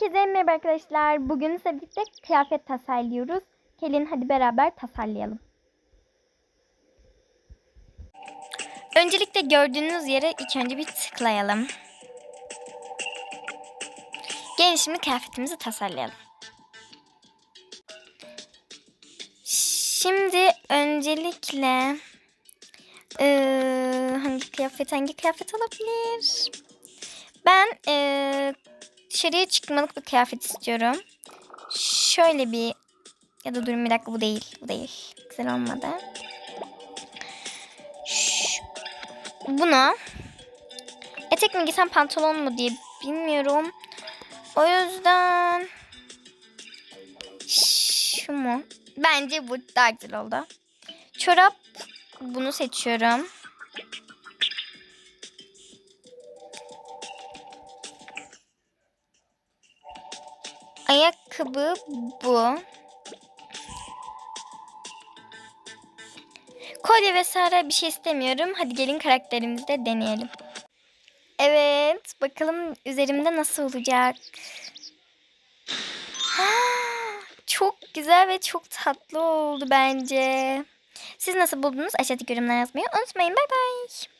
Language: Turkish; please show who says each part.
Speaker 1: Herkese merhaba arkadaşlar. Bugün size birlikte kıyafet tasarlıyoruz. Gelin hadi beraber tasarlayalım. Öncelikle gördüğünüz yere ilk önce bir tıklayalım. Gelin şimdi kıyafetimizi tasarlayalım. Şimdi öncelikle eee, hangi kıyafet hangi kıyafet olabilir? Dışarıya çıkmalık bir kıyafet istiyorum. Şöyle bir ya da durun bir dakika bu değil. Bu değil. Güzel olmadı. Ş- Bunu etek mi giysem pantolon mu diye bilmiyorum. O yüzden şu mu? Bence bu daha güzel oldu. Çorap bunu seçiyorum. Ayakkabı bu. Kolye vesaire bir şey istemiyorum. Hadi gelin karakterimizi de deneyelim. Evet, bakalım üzerimde nasıl olacak. Çok güzel ve çok tatlı oldu bence. Siz nasıl buldunuz? Aşağıdaki yorumlara yazmayı unutmayın. Bay bay.